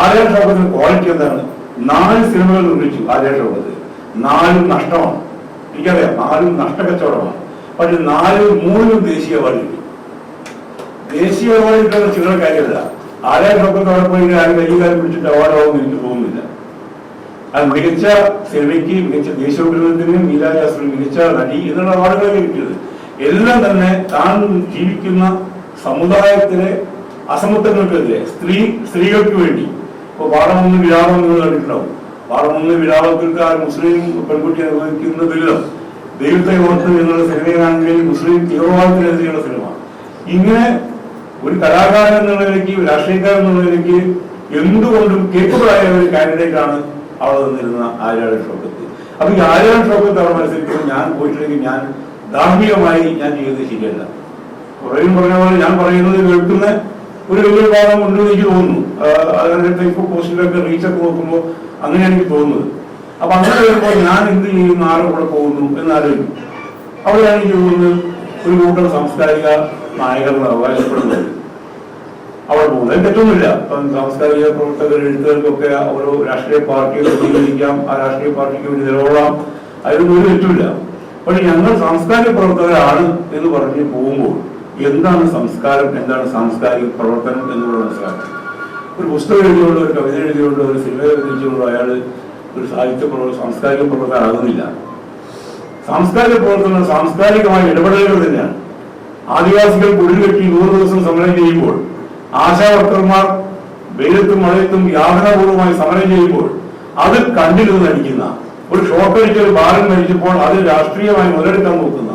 Arya ഷൗക്കത്തിന്റെ quality എന്താണ്? നാല് സിനിമകൾ നിർമ്മിച്ചു ആര്യ ഷൗക്കത്ത് നാലും നഷ്ടമാണ്. എനിക്കറിയാം നാലും നഷ്ടക്കച്ചവടമാണ്. പക്ഷെ നാലും മൂന്നും ദേശീയ അവാർഡ് ദേശീയ അവാർഡ് കിട്ടുന്ന ചില്ലറ കാര്യമല്ല. ഷോക്കത്ത് അവിടെ പോയി ആരും കൈകാര്യം പിടിച്ചിട്ട് അവാർഡാവും എനിക്ക് തോന്നുന്നില്ല. അത് മികച്ച സിനിമയ്ക്ക് മികച്ച ദേശീയോദ്ഗ്രഹത്തിന് മീരാജാസ്ത്രി മികച്ച നടി എന്നുള്ള അവാർഡുകളൊക്കെ കിട്ടിയത്. എല്ലാം തന്നെ താൻ ജീവിക്കുന്ന സമുദായത്തിലെ അസമത്വങ്ങൾക്കെതിരെ സ്ത്രീ സ്ത്രീകൾക്ക് വേണ്ടി ഇപ്പൊ പാടമൊന്ന് വിരാമം നിങ്ങൾ കണ്ടിട്ടുണ്ടാവും പാടമൊന്ന് വിരാമത്തിൽക്ക് ആ മുസ്ലിം പെൺകുട്ടി അനുഭവിക്കുന്ന ദുരിതം ദൈവത്തെ ഓർത്ത് എന്നുള്ള സിനിമയാണെങ്കിൽ മുസ്ലിം തീവ്രവാദത്തിനെതിരെയുള്ള സിനിമ. ഇങ്ങനെ ഒരു കലാകാരൻ എന്നുള്ള നിലയ്ക്ക് രാഷ്ട്രീയക്കാരൻ എന്നുള്ള നിലയ്ക്ക് എന്തുകൊണ്ടും കേപ്പബിൾ ആയ ഒരു കാൻഡിഡേറ്റ് ആണ് അവിടെ നിന്നിരുന്ന ആര്യാടൻ ഷോക്കത്ത്. അപ്പൊ ഈ ആര്യാടൻ ഷോക്കത്ത് അവിടെ മത്സരിക്കുമ്പോൾ ഞാൻ പോയിട്ടില്ലെങ്കിൽ ഞാൻ ധാർമ്മികമായി ഞാൻ ചെയ്യുന്നത് ശരിയല്ല. കുറേയും പറഞ്ഞ പോലെ ഞാൻ പറയുന്നത് കേൾക്കുന്ന ഒരു വലിയ ഭാഗം ഉണ്ടെന്ന് എനിക്ക് തോന്നുന്നു. അതിന്റെ ഫേസ്ബുക്ക് പോസ്റ്റിലൊക്കെ റീച്ചൊക്കെ നോക്കുമ്പോൾ അങ്ങനെ എനിക്ക് തോന്നുന്നത്. അപ്പൊ അങ്ങനെ വരുമ്പോൾ ഞാൻ എന്ത് ചെയ്യും? നാളെ കൂടെ പോകുന്നു എന്നാലും അവിടെയാണ് എനിക്ക് തോന്നുന്നത് ഒരു കൂട്ടം സാംസ്കാരിക നായകർ അവകാശപ്പെടുന്നത്. അവിടെ പോകുന്നത്. തെറ്റൊന്നുമില്ല. ഇപ്പം സാംസ്കാരിക പ്രവർത്തകർ എഴുത്തുകാർക്കൊക്കെ ഓരോ രാഷ്ട്രീയ പാർട്ടികൾ സ്വീകരിക്കാം ആ രാഷ്ട്രീയ പാർട്ടിക്ക് വേണ്ടി നിലകൊള്ളാം. അതിലൊന്നും ഒരു തെറ്റുമില്ല. പക്ഷെ ഞങ്ങൾ സാംസ്കാരിക പ്രവർത്തകരാണ് എന്ന് പറഞ്ഞ് പോകുമ്പോൾ എന്താണ് സംസ്കാരം? എന്താണ് സാംസ്കാരിക പ്രവർത്തനം എന്നുള്ളത് മനസ്സിലാക്കണം ഒരു പുസ്തകം എഴുതിയോണ്ട് ഒരു കവിത എഴുതിയോണ്ട് ഒരു സിനിമ എഴുതിയുള്ള അയാൾ ഒരു സാഹിത്യ പ്രവർത്തനം സാംസ്കാരിക പ്രവർത്തകരാകുന്നില്ല സാംസ്കാരിക പ്രവർത്തനം സാംസ്കാരികമായ ഇടപെടലുകൾ തന്നെയാണ്. ആദിവാസികൾ കുഴി കെട്ടി നൂറ് ദിവസം സമരം ചെയ്യുമ്പോൾ ആശാവർക്കർമാർ വെയിലത്തും മഴയത്തും യാതനാപൂർവമായി സമരം ചെയ്യുമ്പോൾ അത് കണ്ടിരുന്ന് നടിക്കുന്ന ഒരു ഷോക്കടിച്ച് ഒരു ബാലൻ മരിച്ചപ്പോൾ അത് രാഷ്ട്രീയമായി മുതലെടുക്കാൻ നോക്കുന്ന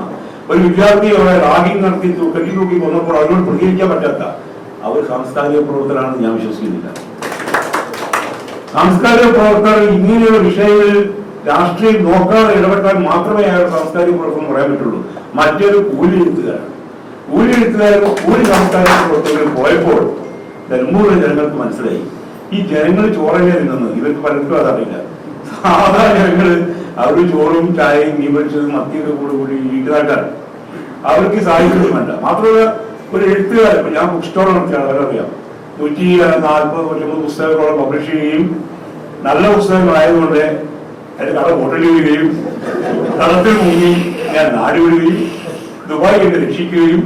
ഒരു വിദ്യാർത്ഥി അവരെ റാഗിങ് നടത്തി കെട്ടി തൂക്കി കൊന്നപ്പോൾ അതിനോട് പ്രതികരിക്കാൻ പറ്റാത്ത അവർ സാംസ്കാരിക പ്രവർത്തകരാണെന്ന് ഞാൻ വിശ്വസിക്കുന്നില്ല. സാംസ്കാരിക പ്രവർത്തകർ ഇങ്ങനെയുള്ള വിഷയങ്ങളിൽ രാഷ്ട്രീയം നോക്കാതെ ഇടപെട്ടാൽ മാത്രമേ അയാൾ സാംസ്കാരിക പ്രവർത്തനം പറയാൻ പറ്റുള്ളൂ. മറ്റൊരു കൂലി എഴുത്തുകാരാണ് കൂലി എഴുത്തുകാരും കൂലി സാംസ്കാരിക പ്രവർത്തകർ പോയപ്പോൾ ധർമ്മൂരിലെ ജനങ്ങൾക്ക് മനസ്സിലായി. ഈ ജനങ്ങൾ ചോറല്ലേ തിന്നുന്നത്? ഇവർക്ക് പലർക്കും അതറിയില്ല. സാധാ ജനങ്ങൾ അവർ ചോറും ചായയും മീൻ പൊരിച്ചതും മത്തിയൊക്കെ കൂടെ കൂടി വീട്ടുകാർക്കാണ് അവർക്ക് സാഹിത്യം വേണ്ട. മാത്രമല്ല ഒരു എഴുത്തുകാരൻ ഞാൻ ബുക്ക് സ്റ്റോർ നടത്തിയാണ് അതറിയാം നൂറ്റി നാൽപ്പത് നൂറ്റമ്പത് പുസ്തകങ്ങളോളം പബ്ലിഷ് ചെയ്യുകയും നല്ല പുസ്തകങ്ങളായതുകൊണ്ട് അതിന് കട ഹോട്ടലിടുകയും കടത്തിൽ മുങ്ങി ഞാൻ നാട് വിടുകയും ദുബായ് എന്നെ രക്ഷിക്കുകയും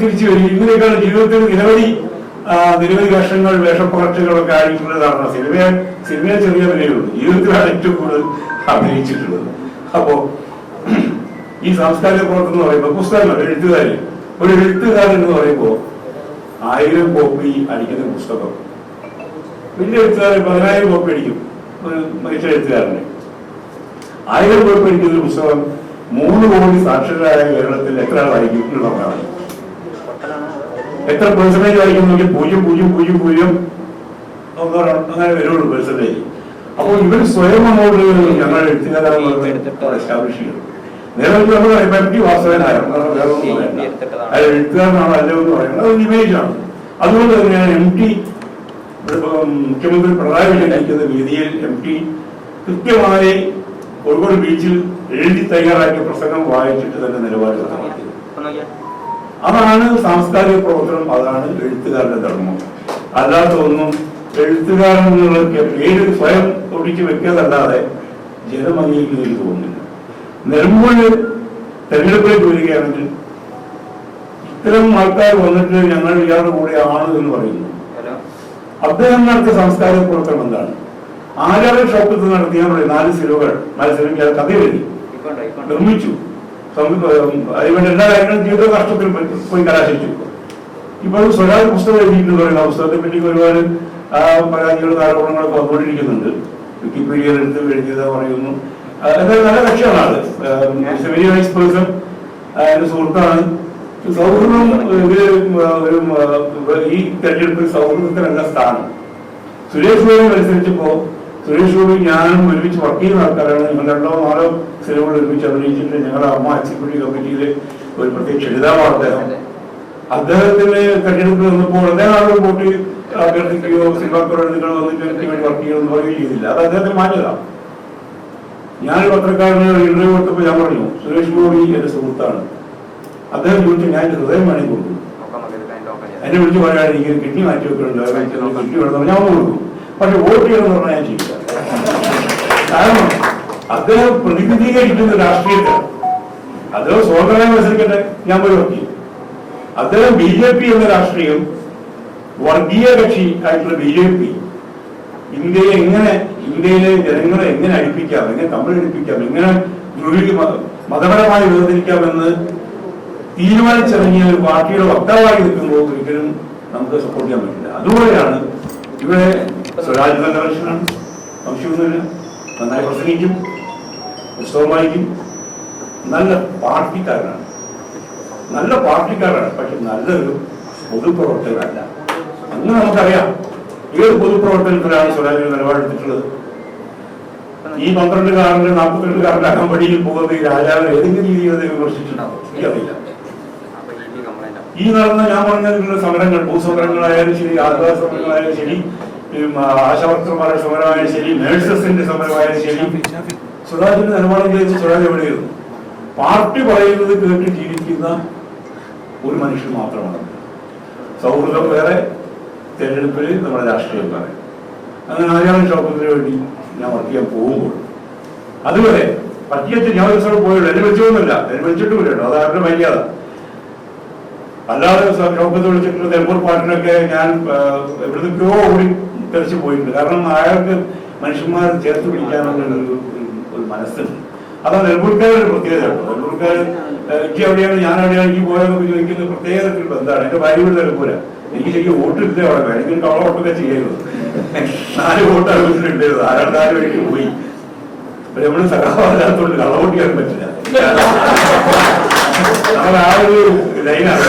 തിരിച്ചു വരികയും. ഇങ്ങനെയൊക്കെയാണ് ജീവിതത്തിൽ നിരവധി നിരവധി വേഷങ്ങൾ വേഷപ്പകർച്ചകളൊക്കെ ആയിട്ടുള്ളതാണ് സിനിമ സിനിമയെ ചെറിയ വിലയുള്ളൂ ജീവിതത്തിലാണ് ഏറ്റവും കൂടുതൽ അഭിനയിച്ചിട്ടുള്ളത്. അപ്പോ ഈ സാംസ്കാരിക പ്രവർത്തനം എന്ന് പറയുമ്പോൾ പുസ്തകങ്ങൾ എഴുത്തുകാരൻ ഒരു എഴുത്തുകാരൻ എന്ന് പറയുമ്പോൾ ആയിരം കോപ്പി അടിക്കുന്ന പുസ്തകം. വലിയ എഴുത്തുകാരൻ പതിനായിരം കോപ്പി അടിക്കും. ഒരു മികച്ച എഴുത്തുകാരന്. ആയിരം കോപ്പി അടിക്കുന്ന ഒരു പുസ്തകം മൂന്ന് കോടി സാക്ഷരരായ കേരളത്തിൽ എത്ര ആൾ വായിക്കും. എത്ര പെർസെന്റേജ് വായിക്കും നോക്കി പൂജ്യം പൂജ്യം പൂജ്യം പൂജ്യം. ഒന്നോ അങ്ങനെ വരുള്ളൂ പെർസെന്റേജ് അപ്പോൾ ഇവർ സ്വയം അങ്ങോട്ട് ഞങ്ങൾ എഴുത്തുകാരെ എസ്റ്റാബ്ലിഷ് ചെയ്തു. നേരത്തെ പറയുമ്പോൾ എം ടി വാസവനായ അയാൾ എഴുത്തുകാരനാണോ പറയുന്നത് അതൊരു ഇമേജാണ്. അതുകൊണ്ട് തന്നെയാണ് എം ടി മുഖ്യമന്ത്രി പിണറായി വിജയൻ നയിക്കുന്ന വേദിയിൽ എം ടി കൃത്യമായി കോഴിക്കോട് ബീച്ചിൽ എഴുതി തയ്യാറാക്കിയ പ്രസംഗം വായിച്ചിട്ട് തന്നെ നിലപാട് അതാണ് സാംസ്കാരിക പ്രവർത്തനം അതാണ് എഴുത്തുകാരുടെ ധർമ്മം. അല്ലാത്ത ഒന്നും എഴുത്തുകാരൻ എന്നുള്ള പേര് സ്വയം ഒഴിച്ചു വെക്കാതല്ലാതെ ജനം അംഗീകരിക്കുന്നതിൽ തോന്നുന്നില്ല. നിലമ്പൂര് തെരഞ്ഞെടുപ്പിലേക്ക് വരികയാണെങ്കിൽ ഇത്തരം ആൾക്കാർ വന്നിട്ട് ഞങ്ങൾ ഇയാളുടെ കൂടെ ആണ് എന്ന് പറയുന്നു. അദ്ദേഹം നടത്തിയ സംസ്കാര പ്രവർത്തനം എന്താണ്? ആരാറ് ഷോപ്പിൽ നടത്തിയ നാല് സിനിമകൾ നാല് സിനിമ കഥ എഴുതി. നിർമ്മിച്ചു. അതിനുവേണ്ടി എല്ലാ കാര്യങ്ങളും ജീവിത കഷ്ടത്തിൽ പോയി- കലാശിച്ചു. ഇപ്പോൾ സ്വരാജ് പുസ്തകം എഴുതിയിട്ടുണ്ട് പറയുന്ന. പുസ്തകത്തെ പറ്റി ഒരുപാട് പരാതികളും ആരോപണങ്ങളൊക്കെ വന്നുകൊണ്ടിരിക്കുന്നുണ്ട്. വിക്കിപീഡിയയിൽ എടുത്ത് എഴുതിയത് പറയുന്നു. നല്ല ലക്ഷ്യമാണ് അത് നൈസ് പേഴ്സൺ എന്റെ സുഹൃത്താണ്. സൗഹൃദം ഒരു ഈ തെരഞ്ഞെടുപ്പിൽ സൗഹൃദത്തിനല്ല സ്ഥാനം. സുരേഷ് ഗോപി മത്സരിച്ചപ്പോ സുരേഷ് ഗോപി ഞാനും ഒരുമിച്ച് വർക്ക് ചെയ്യുന്ന ആൾക്കാരാണ്. ഞങ്ങൾ രണ്ടോ നാലോ സിനിമകൾ ഒരുമിച്ച് അഭിനയിച്ചിട്ട് ഞങ്ങളുടെ അമ്മ എക്സിക്യൂട്ടീവ് കമ്മിറ്റിയിലെ ഒരു പ്രത്യേക ക്ഷണിതാവാണ് അദ്ദേഹം. അദ്ദേഹത്തിന് തെരഞ്ഞെടുപ്പ് വന്നപ്പോൾ അദ്ദേഹം വോട്ട് അഭ്യർത്ഥിക്കുകയോ സിനിമാക്കോട് നിങ്ങൾ വന്നിട്ട് വേണ്ടി വർക്ക് ചെയ്യണമെന്ന് പറയുകയും ചെയ്തില്ല. അത് അദ്ദേഹത്തിന് മാറ്റിയതാണ്. ഞാനൊരു പത്രക്കാരന് ഇന്റർവ്യൂ കൊടുത്തപ്പോൾ ഞാൻ പറഞ്ഞു സുരേഷ് ഗോപി എന്റെ സുഹൃത്താണ്. അദ്ദേഹം ചോദിച്ചു ഞാൻ എന്റെ ഹൃദയം വേണമെങ്കിൽ കൊടുക്കും എന്നെ വിളിച്ച് പറയാൻ എനിക്ക് കിഡ്നി മാറ്റി വെക്കുന്നുണ്ട് കിഡ്നി വേണം ഞാൻ കൊടുക്കും പക്ഷെ വോട്ട് ചെയ്യണമെന്ന് പറഞ്ഞാൽ ഞാൻ ചെയ്യില്ല. കാരണം അദ്ദേഹം പ്രതിനിധീകരിക്കുന്ന രാഷ്ട്രീയത്തെ അദ്ദേഹം സ്വതന്ത്രമായി മത്സരിക്കട്ടെ ഞാൻ പോയി നോക്കി അദ്ദേഹം ബി ജെ പി എന്ന രാഷ്ട്രീയം വർഗീയ കക്ഷി ആയിട്ടുള്ള ബി ജെ പി ഇന്ത്യയെ എങ്ങനെ ഇന്ത്യയിലെ ജനങ്ങളെ എങ്ങനെ അടിപ്പിക്കാം എങ്ങനെ തമ്മിലടിപ്പിക്കാം എങ്ങനെ ധ്രുവീക മ- മതപരമായി വേർതിരിക്കാമെന്ന് തീരുമാനിച്ചിറങ്ങിയ ഒരു പാർട്ടിയുടെ വക്താവായി നിൽക്കുമ്പോൾ ഒരിക്കലും നമുക്ക് സപ്പോർട്ട് ചെയ്യാൻ പറ്റില്ല. അതുപോലെയാണ് ഇവിടെ സ്വരാജ് നല്ല മനുഷ്യനാണ് സംശയമൊന്നുമില്ല നന്നായി പ്രസംഗിക്കും പുസ്തകം വായിക്കും. നല്ല പാർട്ടിക്കാരനാണ്. നല്ല പാർട്ടിക്കാരാണ് പക്ഷെ നല്ലൊരു പൊതുപ്രവർത്തകരല്ല അന്ന് നമുക്കറിയാം ഏത് പൊതുപ്രവർത്തനത്തിലാണ് സ്വരാജ് നിലപാടെടുത്തിട്ടുള്ളത് ഈ പന്ത്രണ്ട് കാറിന്റെ നാൽപ്പത്തിരണ്ട് കാറിന്റെ അകമ്പടിയിൽ പോകുന്ന ഈ രാജാവിനെ ഏതെങ്കിലും രീതിയിൽ അത് വിമർശിച്ചിട്ടുണ്ടാവും? എനിക്കറിയില്ല. ഈ നടന്ന ഞാൻ പറഞ്ഞ സമരങ്ങൾ ഭൂസമരങ്ങളായാലും ശരി ആദിവാസി സമരങ്ങളായാലും ശരി ആശാവർക്കർമാരുടെ സമരമായാലും ശരി നേഴ്സസിന്റെ സമരമായാലും ശരി സ്വരാജിന്റെ നിലപാടെങ്കിലും സ്വരാജ് എവിടെയായിരുന്നു പാർട്ടി പറയുന്നത് കേട്ട് ജീവിക്കുന്ന ഒരു മനുഷ്യൻ മാത്രമാണ്. സൗഹൃദം വേറെ തെരഞ്ഞെടുപ്പിൽ നമ്മുടെ രാഷ്ട്രീയം പറയും. അങ്ങനെ ആരാണ് ഷോപ്പത്തിന് വേണ്ടി ഞാൻ വർക്ക് ചെയ്യാൻ പോകുമ്പോൾ അതുവരെ പറ്റിയത്ത് ഞാൻ ഒരു സ്ഥലം പോയുള്ളൂ. എന്നെ വിളിച്ചൊന്നുമില്ല എന്നെ വിളിച്ചിട്ടുമില്ല കേട്ടോ. അത് അവരുടെ മര്യാദ? അല്ലാതെ ഷോപ്പത്ത് വിളിച്ചിട്ട് തെമ്പൂർ പാട്ടിനൊക്കെ ഞാൻ ആ, എവിടുന്നൊക്കെയോ ഓടി തെറിച്ച് പോയിട്ടുണ്ട്. കാരണം അയാൾക്ക് മനുഷ്യന്മാർ ചേർത്ത് പിടിക്കാനുള്ള ഒരു മനസ്സുണ്ട് അതാണ് നെൽപ്പൂർക്കാരുടെ ഒരു പ്രത്യേകത കേട്ടോ. നെൽപ്പൂർക്കാർ എനിക്ക് എവിടെയാണ് ഞാൻ എവിടെയാണ് എനിക്ക് പോയതെന്നൊക്കെ ചോദിക്കുന്ന പ്രത്യേക എന്താണ്? എന്റെ ഭാര്യ വീട് എനിക്ക് ശരിക്കും വോട്ടില്ല അവിടെ? എനിക്ക് കള്ള വോട്ടൊക്കെ ചെയ്യരുത് നാല് വോട്ട് അറിവിട്ടുണ്ട് ആരാണ് നാല് വഴിക്ക് പോയി നമ്മൾ നമ്മൾ കള്ള വോട്ട് ചെയ്യാൻ പറ്റില്ല. നമ്മൾ ആ ഒരു ലൈനാണ്.